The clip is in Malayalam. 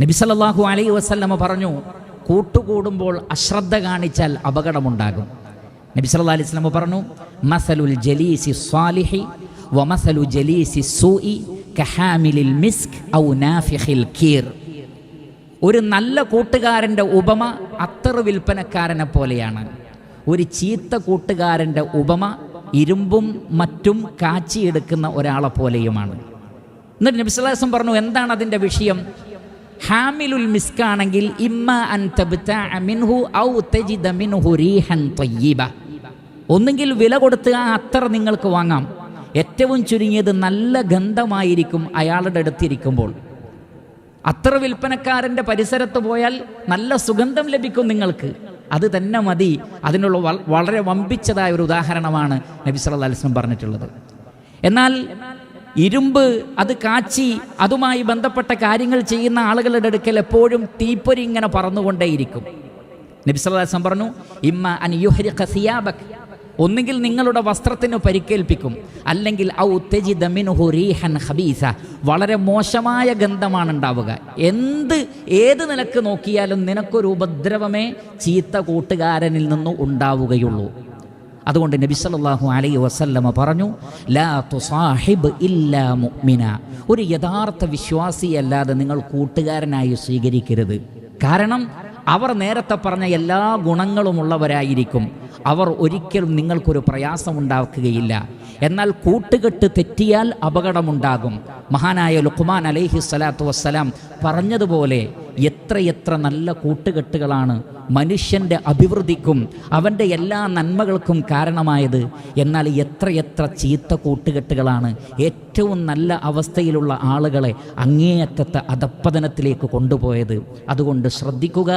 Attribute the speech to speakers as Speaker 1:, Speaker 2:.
Speaker 1: നബി സല്ലല്ലാഹു അലൈഹി വസല്ലമ പറഞ്ഞു കൂട്ടുകൂടുമ്പോൾ അശ്രദ്ധ കാണിച്ചാൽ അപകടമുണ്ടാകും. നബി സല്ലല്ലാഹു അലൈഹി വസല്ലമ പറഞ്ഞു മസലുൽ ജലീസി സ്വാലിഹി വമസലു ജലീസി സൂഇ കഹാമിലിൽ മിസ്ക് ഔ നാഫിഖിൽ കീർ. ഒരു നല്ല കൂട്ടുകാരന്റെ ഉപമ അത്തറ് വിൽപ്പനക്കാരനെ പോലെയാണ്. ഒരു ചീത്ത കൂട്ടുകാരന്റെ ഉപമ ഇരുമ്പും മറ്റും കാച്ചിയെടുക്കുന്ന ഒരാളെ പോലെയുമാണ്. എന്നിട്ട് നബിസ്വലാസം പറഞ്ഞു എന്താണ് അതിന്റെ വിഷയം? ഹാമിലുൽ മിസ്കാണെങ്കിൽ ഇമ്മ അൻ മിൻഹു ഔ തജിദ മിൻഹു റീഹൻ ത്വയ്യിബ ഒന്നുകിൽ വില കൊടുത്ത് ആ അത്തർ നിങ്ങൾക്ക് വാങ്ങാം. ഏറ്റവും ചുരുങ്ങിയത് നല്ല ഗന്ധമായിരിക്കും അയാളുടെ അടുത്തിരിക്കുമ്പോൾ. അത്ര വിൽപ്പനക്കാരന്റെ പരിസരത്ത് പോയാൽ നല്ല സുഗന്ധം ലഭിക്കും നിങ്ങൾക്ക്. അത് തന്നെ മതി. അതിനുള്ള വളരെ വമ്പിച്ചതായ ഒരു ഉദാഹരണമാണ് നബി അലൈഹി വസല്ലം പറഞ്ഞിട്ടുള്ളത്. എന്നാൽ ഇരുമ്പ് അത് കാച്ചി അതുമായി ബന്ധപ്പെട്ട കാര്യങ്ങൾ ചെയ്യുന്ന ആളുകളുടെ അടുക്കൽ എപ്പോഴും തീപ്പൊരി ഇങ്ങനെ പറന്നുകൊണ്ടേയിരിക്കും. നബി സല്ലല്ലാഹു അലൈഹി പറഞ്ഞു ഇമ്മ അൻ യുഹ്രിഖ സിയാബക്. ഒന്നുകിൽ നിങ്ങളുടെ വസ്ത്രത്തിന് പരിക്കേൽപ്പിക്കും. അല്ലെങ്കിൽ ഔ തജിദ മിൻഹു റീഹൻ ഖബീസ. വളരെ മോശമായ ഗന്ധമാണ് ഉണ്ടാവുക എന്ത് ഏത് നിലയ്ക്ക് നോക്കിയാലും നിനക്കൊരു ഉപദ്രവമേ ചീത്ത കൂട്ടുകാരനിൽ നിന്ന് ഉണ്ടാവുകയുള്ളൂ. അതുകൊണ്ട് നബി സല്ലാഹു അലൈ വസല്ലമ പറഞ്ഞു ലാ തുസാഹിബ് ഇല്ലാ മുഅ്മിന. ഒരു യഥാർത്ഥ വിശ്വാസിയല്ലാതെ നിങ്ങൾ കൂട്ടുകാരനായി സ്വീകരിക്കരുത്. കാരണം അവർ നേരത്തെ പറഞ്ഞ എല്ലാ ഗുണങ്ങളുമുള്ളവരായിരിക്കും അവർ ഒരിക്കലും നിങ്ങൾക്കൊരു പ്രയാസമുണ്ടാക്കുകയില്ല. എന്നാൽ കൂട്ടുകെട്ട് തെറ്റിയാൽ അപകടമുണ്ടാകും. മഹാനായ ലുഖ്മാൻ അലൈഹി സ്വലാത്തു വസ്സലാം പറഞ്ഞതുപോലെ എത്രയെത്ര നല്ല കൂട്ടുകെട്ടുകളാണ് മനുഷ്യന്റെ അഭിവൃദ്ധിക്കും അവന്റെ എല്ലാ നന്മകൾക്കും കാരണമായത്. എന്നാൽ എത്രയെത്ര ചീത്ത കൂട്ടുകെട്ടുകളാണ് ഏറ്റവും നല്ല അവസ്ഥയിലുള്ള ആളുകളെ അങ്ങേയറ്റത്തെ അധപ്പതനത്തിലേക്ക് കൊണ്ടുപോയത്. അതുകൊണ്ട് ശ്രദ്ധിക്കുക.